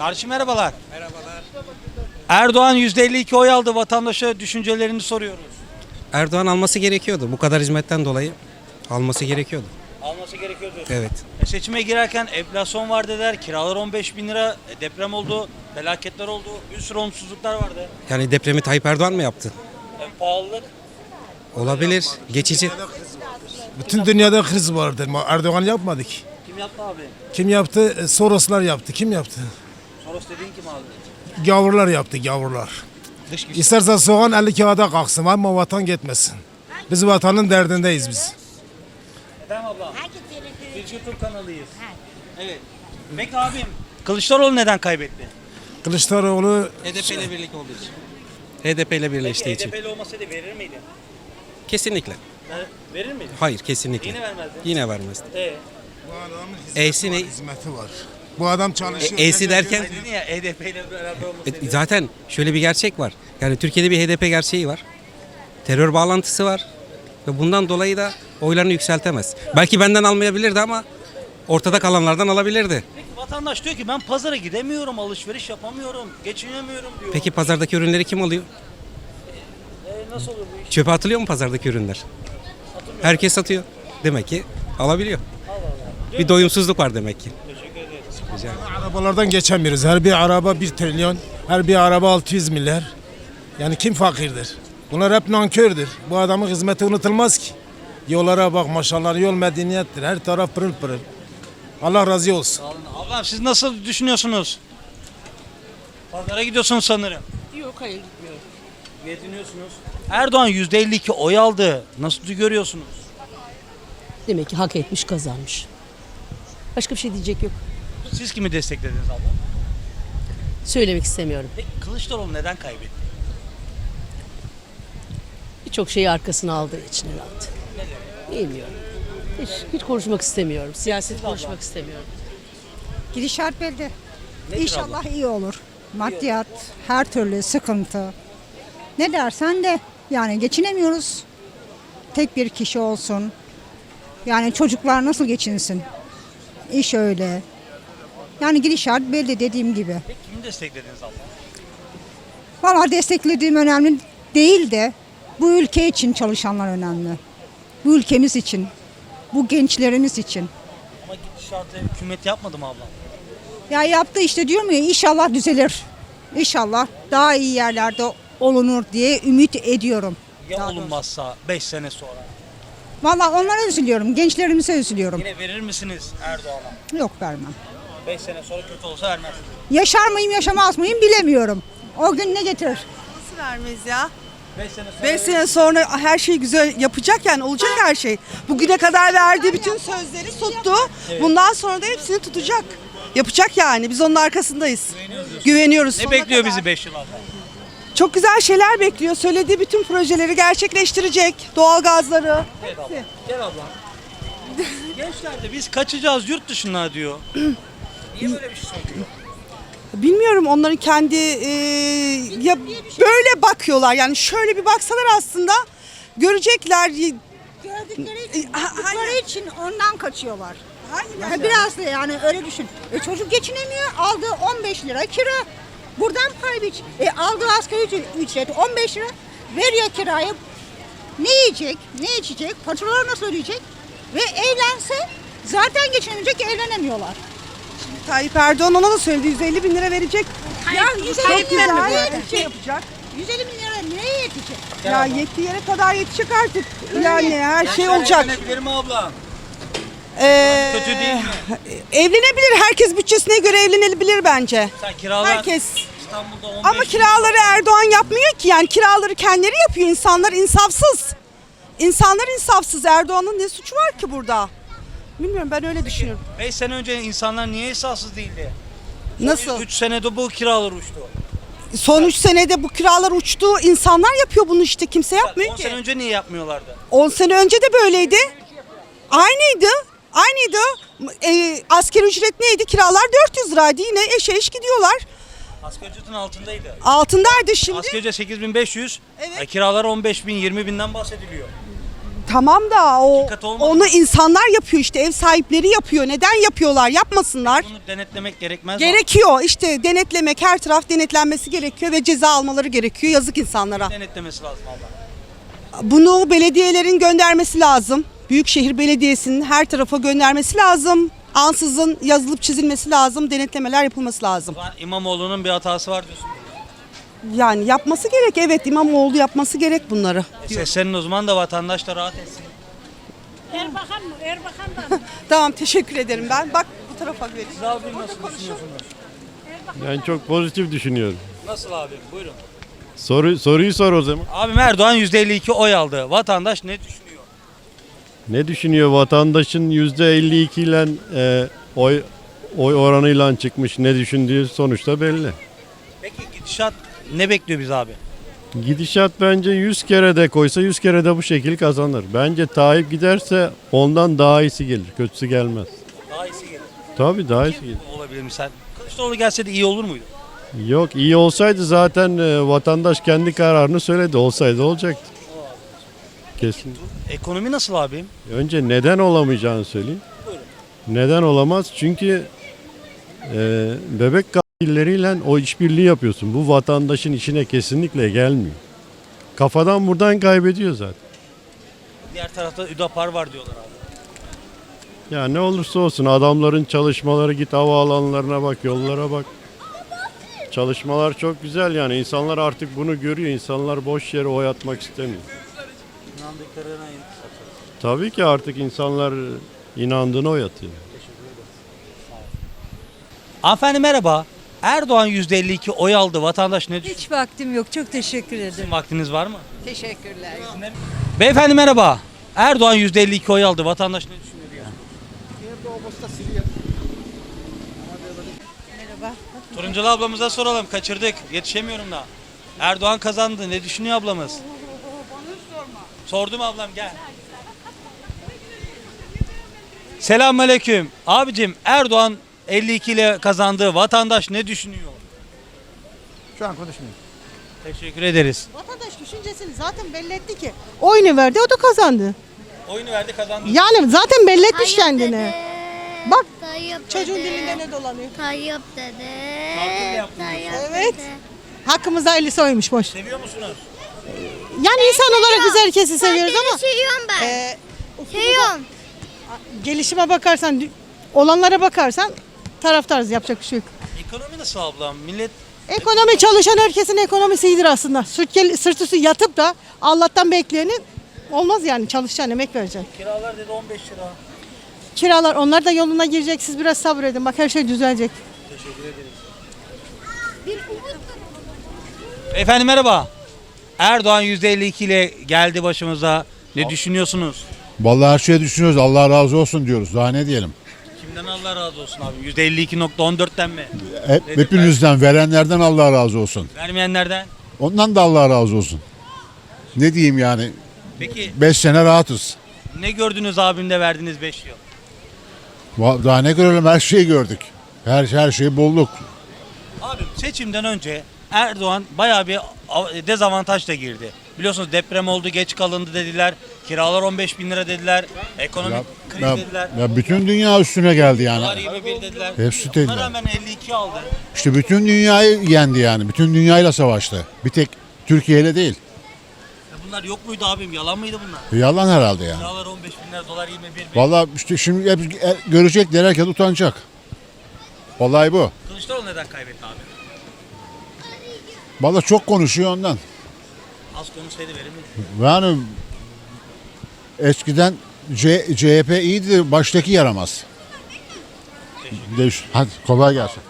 Kardeşim merhabalar. Merhabalar. Erdoğan %52 oy aldı. Vatandaşa düşüncelerini soruyoruz. Erdoğan alması gerekiyordu. Bu kadar hizmetten dolayı alması gerekiyordu. Alması gerekiyordu. Evet. E, Seçime girerken enflasyon var dediler. Kiralar 15 bin lira. e, Deprem oldu. Felaketler oldu. Bir sürü olumsuzluklar vardı. Yani depremi Tayyip Erdoğan mı yaptı? E, pahalılık. Olabilir. Geçici. Bütün dünyada kriz vardır. Erdoğan yapmadı ki. Kim yaptı abi? Kim yaptı? E, Soroslar yaptı. Kim yaptı? Soros dediğin kim abi? Gavurlar yaptı, gavurlar. Dış güç. İsterse soğan 50 kağıda kalksın ama vatan gitmesin. Biz vatanın derdindeyiz biz. Efendim abla? Biz YouTube kanalıyız. Evet. Peki abim. Kılıçdaroğlu neden kaybetti? Kılıçdaroğlu HDP ile birlik olduğu için. HDP ile birleştiği için. HDP'li olmasaydı verir miydi? Kesinlikle. Ver- Verir miydi? Hayır kesinlikle. Yine vermezdi. Yine vermezdi. E, bu adamın E'si ne? hizmeti var. Bu adam çalışıyor. E, E'si derken dedin ya HDP ile beraber olmasaydı. E, zaten şöyle bir gerçek var. Yani Türkiye'de bir HDP gerçeği var. Terör bağlantısı var. Ve bundan dolayı da oylarını yükseltemez. Belki benden almayabilirdi ama ortada kalanlardan alabilirdi. Peki vatandaş diyor ki ben pazara gidemiyorum, alışveriş yapamıyorum, geçinemiyorum diyor. Peki pazardaki ürünleri kim alıyor? E, nasıl olur bu iş? Çöpe atılıyor mu pazardaki ürünler? Herkes satıyor. Demek ki alabiliyor. Bir doyumsuzluk var demek ki. Ederim. Arabalardan geçemiyoruz. Her bir araba 1 trilyon, her bir araba 600 milyar. Yani kim fakirdir? Bunlar hep nankördür. Bu adamın hizmeti unutulmaz ki. Yollara bak maşallah yol medeniyettir. Her taraf pırıl pırıl. Allah razı olsun. Sağ olun. Ablam siz nasıl düşünüyorsunuz? Pazara gidiyorsunuz sanırım. Yok hayır gitmiyorum. Geziniyorsunuz. Erdoğan %52 oy aldı. Nasıl görüyorsunuz? Demek ki hak etmiş kazanmış. Başka bir şey diyecek yok. Siz kimi desteklediniz abla? Söylemek istemiyorum. Peki Kılıçdaroğlu neden kaybetti? Birçok şeyi arkasına aldığı için herhalde. Bilmiyorum. Hiç, hiç konuşmak istemiyorum. Siyaset konuşmak istemiyorum. Gidişat belli. İnşallah iyi olur. Maddiyat, her türlü sıkıntı. Ne dersen de yani geçinemiyoruz. Tek bir kişi olsun. Yani çocuklar nasıl geçinsin? İş öyle. Yani gidişat belli dediğim gibi. Peki kimi desteklediniz abla? Valla desteklediğim önemli değil de bu ülke için çalışanlar önemli. Bu ülkemiz için. Bu gençlerimiz için. Ama gidişatı hükümet yapmadı mı abla? Ya yaptı işte diyorum ya inşallah düzelir. İnşallah daha iyi yerlerde olunur diye ümit ediyorum. Ya Daha olunmazsa 5 sene sonra? Vallahi onlara üzülüyorum. Gençlerimize üzülüyorum. Yine verir misiniz Erdoğan'a? Yok vermem. 5 sene sonra kötü olsa vermezsiniz. Yaşar mıyım yaşamaz mıyım bilemiyorum. O gün ne getirir? Nasıl vermeyiz ya? 5 sene sonra 5 sene sonra her şey güzel yapacak yani olacak her şey. Bugüne kadar verdiği bütün sözleri tuttu. Bundan sonra da hepsini tutacak. Yapacak yani. Biz onun arkasındayız. Güveniyoruz. ne sonuna bekliyor kadar. bizi 5 yıl? Çok güzel şeyler bekliyor. Söylediği bütün projeleri gerçekleştirecek. Doğalgazları. Gel abla. Gel abla. Gençler de biz kaçacağız yurt dışına diyor. Niye böyle bir şey söylüyor? Bilmiyorum onların kendi e, ya böyle bakıyorlar. Yani şöyle bir baksalar aslında görecekler. Gördükleri, ha- buldukları için ondan kaçıyorlar. Ya biraz da yani öyle düşün. E çocuk geçinemiyor. Aldığı 15 lira kira. Buradan pay biç. E aldığı asgari ücret- ücret 15 lira. Veriyor kirayı. Ne yiyecek? Ne içecek? Faturaları nasıl ödeyecek? Ve evlense zaten geçinemeyecek evlenemiyorlar. Tayyip Erdoğan ona da söyledi 150 bin lira verecek. Ya 150 Çok bin lira güzel neye bir şey yetecek? yapacak. 150 bin lira neye yetecek? Ya yettiği yere kadar yetecek artık. Yani her şey olacak. Evlenebilir mi abla? Ee, Kötü değil mi? Evlenebilir. Herkes bütçesine göre evlenebilir bence. Sen kiralar Herkes. İstanbul'da 15 Ama kiraları Erdoğan yapmıyor ki. Yani kiraları kendileri yapıyor. İnsanlar insafsız. İnsanlar insafsız. Erdoğan'ın ne suçu var ki burada? Bilmiyorum ben öyle düşünüyorum. 5 sene önce insanlar niye hesapsız değildi? Nasıl? 3 senede bu kiralar uçtu. Son 3 senede bu kiralar uçtu. İnsanlar yapıyor bunu işte. Kimse 10 yapmıyor sene ki. önce niye yapmıyorlardı? 10 sene önce de böyleydi. Aynıydı. Aynıydı. E, asgari ücret neydi? Kiralar 400 liraydı. Yine eşe eş gidiyorlar. Asgari ücretin altındaydı. Altındaydı şimdi. Asgari ücret 8500. Evet. e, kiralar 15000 bin 20 binden bahsediliyor. Tamam da o Dikkat olmadı onu insanlar yapıyor işte ev sahipleri yapıyor. Neden yapıyorlar? Yapmasınlar. Bunu denetlemek gerekmez mi? Gerekiyor işte denetlemek her taraf denetlenmesi gerekiyor ve ceza almaları gerekiyor yazık insanlara. Denetlemesi lazım abla. Bunu belediyelerin göndermesi lazım. Büyükşehir Belediyesi'nin her tarafa göndermesi lazım. Ansızın yazılıp çizilmesi lazım. Denetlemeler yapılması lazım. İmamoğlu'nun bir hatası var diyorsun. Yani yapması gerek. Evet İmamoğlu yapması gerek bunları. Seslenin o zaman da vatandaş da rahat etsin. Erbakan mı? Erbakan da Tamam teşekkür ederim ben. Bak bu tarafa vereyim. Siz abi nasıl düşünüyorsunuz? Ben çok pozitif düşünüyorum. Nasıl abi? Buyurun. Soru, soruyu sor o zaman. Abim Erdoğan %52 oy aldı. Vatandaş ne düşünüyor? Ne düşünüyor vatandaşın %52 ile e, oy oy oranıyla çıkmış ne düşündüğü sonuçta belli. Peki gidişat ne bekliyor biz abi? Gidişat bence 100 kere de koysa 100 kere de bu şekil kazanır. Bence Tayyip giderse ondan daha iyisi gelir. Kötüsü gelmez. Daha iyisi gelir. Tabii daha iyisi gelir. Olabilir mi sen? Kılıçdaroğlu gelse de iyi olur muydu? Yok iyi olsaydı zaten e, vatandaş kendi kararını söyledi. Olsaydı olacaktı. Kesin. Ekonomi nasıl abim? Önce neden olamayacağını söyleyeyim. Neden olamaz? Çünkü e, bebek katilleriyle o işbirliği yapıyorsun. Bu vatandaşın işine kesinlikle gelmiyor. Kafadan buradan kaybediyor zaten. Diğer tarafta Üdapar var diyorlar abi. Ya ne olursa olsun adamların çalışmaları git havaalanlarına bak, yollara bak. Çalışmalar çok güzel yani. İnsanlar artık bunu görüyor. İnsanlar boş yere oy atmak istemiyor. İnandıklarına Tabii ki artık insanlar inandığına oy atıyor. Hanımefendi merhaba. Erdoğan %52 oy aldı. Vatandaş ne düşünüyor? Hiç vaktim yok. Çok teşekkür ederim. Sizin vaktiniz var mı? Teşekkürler. Beyefendi merhaba. Erdoğan %52 oy aldı. Vatandaş ne düşünüyor ya? Merhaba. Turunculu ablamıza soralım. Kaçırdık. Yetişemiyorum da. Erdoğan kazandı. Ne düşünüyor ablamız? Sordum ablam gel. Selamünaleyküm. Abicim Erdoğan 52 ile kazandı. Vatandaş ne düşünüyor? Şu an konuşmuyorum. Teşekkür ederiz. Vatandaş düşüncesini zaten belli etti ki. Oyunu verdi o da kazandı. Oyunu verdi kazandı. Yani zaten belli etmiş kendini. Bak Tayyip çocuğun dede, dilinde ne dolanıyor. Tayyip dede. Tatil yaptınız. Tayyip Evet. dede. Hakkımızda hayırlısı oymuş boş. Seviyor musunuz? Yani insan olarak biz herkesi seviyoruz ama Seviyorum ben. e, Seviyorum. gelişime bakarsan, olanlara bakarsan taraftarız yapacak bir şey yok. Ekonomi nasıl ablam? Millet Ekonomi çalışan herkesin ekonomisi iyidir aslında. Sırt, gel- sırt üstü yatıp da Allah'tan bekleyeni olmaz yani çalışacaksın, emek vereceksin. kiralar dedi 15 lira. Kiralar onlar da yoluna girecek. Siz biraz sabredin. Bak her şey düzelecek. Efendim merhaba. Erdoğan %52 ile geldi başımıza. Ne düşünüyorsunuz? Vallahi her şeyi düşünüyoruz. Allah razı olsun diyoruz. Daha ne diyelim? Kimden Allah razı olsun abi? %52.14'ten mi? Hep, hepinizden, verenlerden Allah razı olsun. Vermeyenlerden? Ondan da Allah razı olsun. Ne diyeyim yani? Peki 5 sene rahatız. ne gördünüz abimde verdiğiniz 5 yıl? Va- Daha ne görelim her şeyi gördük. Her, her şeyi bulduk. Abim seçimden önce Erdoğan bayağı bir av- dezavantajla girdi. Biliyorsunuz deprem oldu, geç kalındı dediler. Kiralar 15 bin lira dediler. Ekonomik Ya, kriz ya, dediler. ya bütün dünya üstüne geldi Dolar yani. 21 dediler. Hepsi Ona dediler. rağmen 52 aldı. İşte bütün dünyayı yendi yani. Bütün dünyayla savaştı. Bir tek Türkiye ile değil. Ya bunlar yok muydu abim? Yalan mıydı bunlar? Yalan herhalde yani. Kiralar 15 bin lira, dolar 21 bin. Vallahi işte şimdi hep e, görecekler herkes utanacak. Vallahi bu. Kılıçdaroğlu neden kaybetti abi? Vallahi çok konuşuyor ondan. Az konuşsaydı verimli. Yani eskiden C- CHP iyiydi, baştaki yaramaz. Hadi kolay gelsin.